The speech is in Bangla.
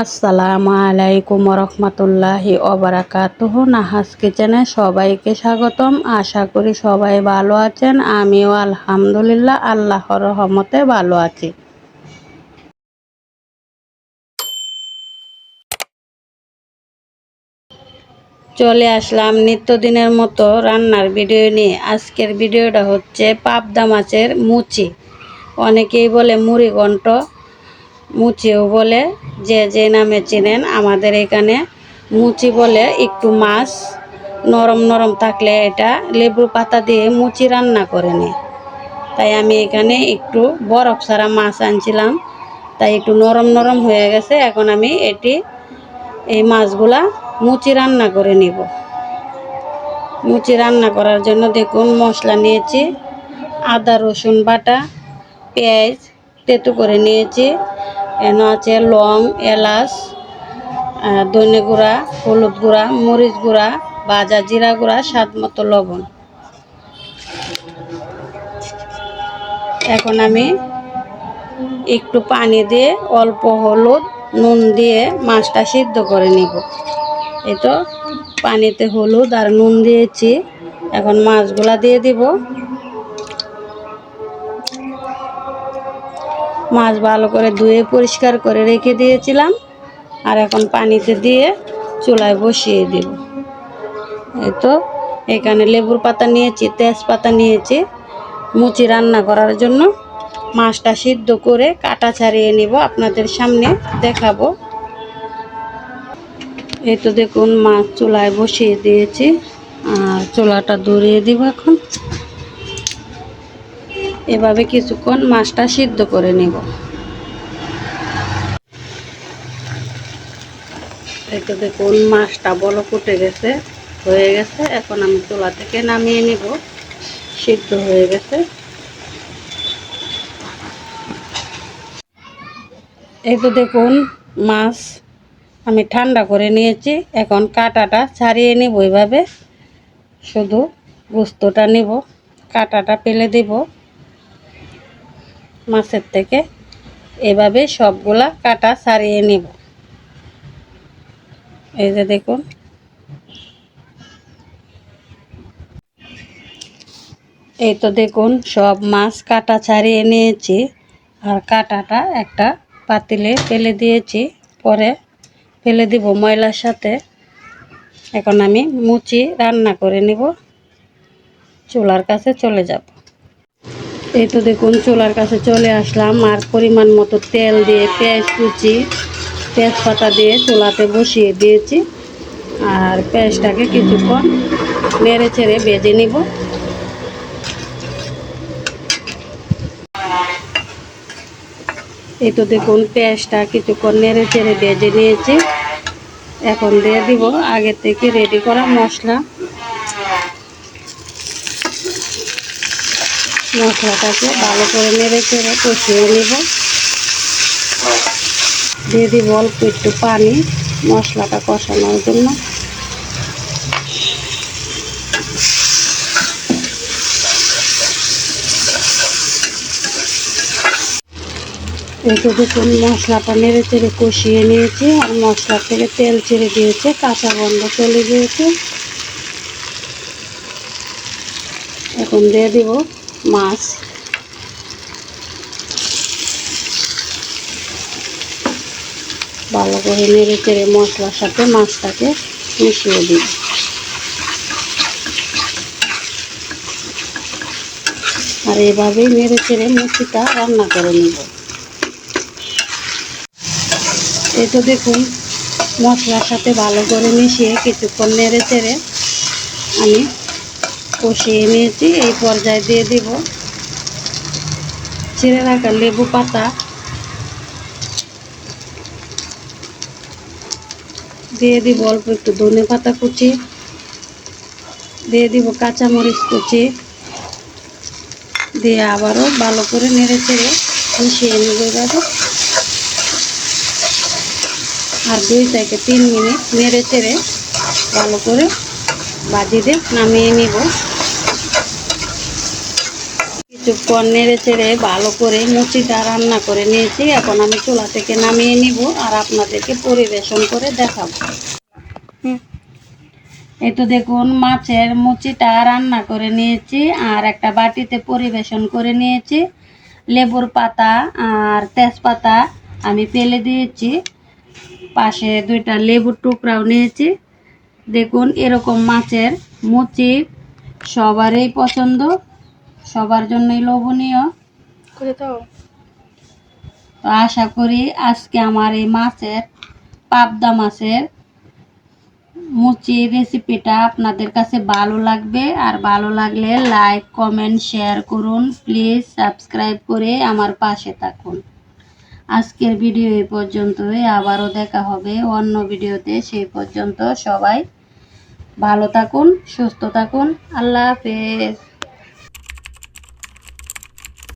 আসসালামু আলাইকুম রহমতুল্লাহি অবরাকাতুহ নাহাস কিচেনে সবাইকে স্বাগতম। আশা করি সবাই ভালো আছেন। আমিও আলহামদুলিল্লাহ, আল্লাহর রহমতে ভালো আছি। চলে আসলাম নিত্যদিনের মতো রান্নার ভিডিও নিয়ে। আজকের ভিডিওটা হচ্ছে পাবদা মাছের মুচি। অনেকেই বলে মুড়ি ঘন্ট মুচিও বলে, যে যে নামে চেনেন, আমাদের এখানে মুচি বলে একটু মাছ, নরম নরম থাকলে এটা লেবু পাতা দিয়ে মুচি রান্না করে নিই তাই আমি এখানে একটু বরফ ছাড়া মাছ আনছিলাম, তাই একটু নরম নরম হয়ে গেছে, এখন আমি এটি, এই মাছগুলা মুচি রান্না করে নিব। মুচি রান্না করার জন্য দেখুন মশলা নিয়েছি, আদা রসুন বাটা, পেঁয়াজ, তেঁতু করে নিয়েছি এন আছে লং, এলাচ ধনে গুঁড়া, হলুদ গুঁড়া, মরিচ গুঁড়া ভাজা জিরা গুঁড়া, স্বাদ মতো লবণ। এখন আমি একটু পানি দিয়ে অল্প হলুদ, নুন দিয়ে মাছটা সিদ্ধ করে নিব। এই তো, পানিতে হলুদ আর নুন দিয়েছি। এখন মাছগুলা দিয়ে দিব। মাছ ভালো করে ধুয়ে পরিষ্কার করে রেখে দিয়েছিলাম। আর এখন পানিতে দিয়ে চুলায় বসিয়ে দিব। এই তো, এখানে লেবুর পাতা নিয়েছি, তেজপাতা নিয়েছি। মুচি রান্না করার জন্য মাছটা সিদ্ধ করে কাটা ছাড়িয়ে নিব, আপনাদের সামনে দেখাবো। এই তো দেখুন, মাছ চুলায় বসিয়ে দিয়েছি। আর চুলাটা দূরিয়ে দিব এখন। এভাবে কিছুক্ষণ মাছটা সিদ্ধ করে নিব। তো দেখুন, মাছটা বলো ফুটে গেছে, হয়ে গেছে। এখন আমি চুলা থেকে নামিয়ে নিব। সিদ্ধ হয়ে গেছে। এই তো দেখুন, মাছ আমি ঠান্ডা করে নিয়েছি। এখন কাটাটা ছাড়িয়ে নিব এইভাবে শুধু গুস্তটা নিব। কাটাটা পেলে দিব। মাছের থেকে। এভাবে সবগুলা কাটা ছাড়িয়ে নিব। এই যে দেখুন। এই তো দেখুন, সব মাছ কাটা ছাড়িয়ে নিয়েছি। আর কাটাটা একটা পাতিলে ফেলে দিয়েছি। পরে ফেলে দিব ময়লার সাথে। এখন আমি মুচি রান্না করে নিব। চুলার কাছে চলে যাব। এই তো দেখুন চুলার কাছে চলে আসলাম আর পরিমাণ মতো তেল দিয়ে পেঁয়াজ কুচি, তেজপাতা দিয়ে চুলাতে বসিয়ে দিয়েছি। আর পেঁয়াজটাকে কিছুক্ষণ নেড়ে ছেড়ে বেজে নিব। এই তো দেখুন পেঁয়াজটা কিছুক্ষণ নেড়ে চেড়ে বেজে নিয়েছি। এখন দিয়ে দিব আগে থেকে রেডি করা মশলা। মশলাটাকে ভালো করে নেড়ে চেড়ে কষিয়ে নিব। দিয়ে দিব অল্প একটু পানি মশলাটা কষানোর জন্য। দেখুন মশলাটা নেড়ে চেড়ে কষিয়ে নিয়েছি আর মশলা থেকে তেল ছেড়ে দিয়েছে, কাঁচা গন্ধ চলে গিয়েছে। এখন দিয়ে দিব মাছ। ভালো করে নেড়ে চেড়ে মশলার সাথে মাছটাকে মিশিয়ে দিই। আর এভাবেই নেড়ে চেড়ে মুচিটা রান্না করে নেব। এই তো দেখুন, মশলার সাথে ভালো করে মিশিয়ে কিছুক্ষণ নেড়ে চেড়ে আমি কষিয়ে নিয়েছি, এই পর্যায়ে দিয়ে দিব। ছিঁড়ে রাখা লেবু পাতা। দিয়ে দিব অল্প একটু ধনে পাতা কুচি। দিয়ে দিব কাঁচামরিচ কুচি। দিয়ে আবারও ভালো করে নেড়ে চেড়ে মিশিয়ে নেব এভাবে। আর দুই থেকে তিন মিনিট নেড়ে চেড়ে ভালো করে বাজি দিয়ে নামিয়ে নিব। কিছুক্ষণ নেড়ে চেড়ে ভালো করে মুচিটা রান্না করে নিয়েছি। এখন আমি চুলা থেকে নামিয়ে নিব আর আপনাদেরকে পরিবেশন করে দেখাবো। এই তো দেখুন, মাছের মুচিটা রান্না করে নিয়েছি আর একটা বাটিতে পরিবেশন করে নিয়েছি। লেবুর পাতা আর তেজপাতা আমি ফেলে দিয়েছি। পাশে দুইটা লেবুর টুকরাও নিয়েছি। দেখুন এরকম মাছের মুচি সবারই পছন্দ সবার জন্যই লোভনীয়। করে তো আশা করি আজকে আমার এই মাছের পাবদা মাছের মুচি রেসিপিটা আপনাদের কাছে ভালো লাগবে। আর ভালো লাগলে লাইক কমেন্ট শেয়ার করুন। প্লিজ সাবস্ক্রাইব করে আমার পাশে থাকুন। আজকের ভিডিও এই পর্যন্তই। আবারও দেখা হবে অন্য ভিডিওতে। সেই পর্যন্ত সবাই ভালো থাকুন, সুস্থ থাকুন। আল্লাহ হাফেজ।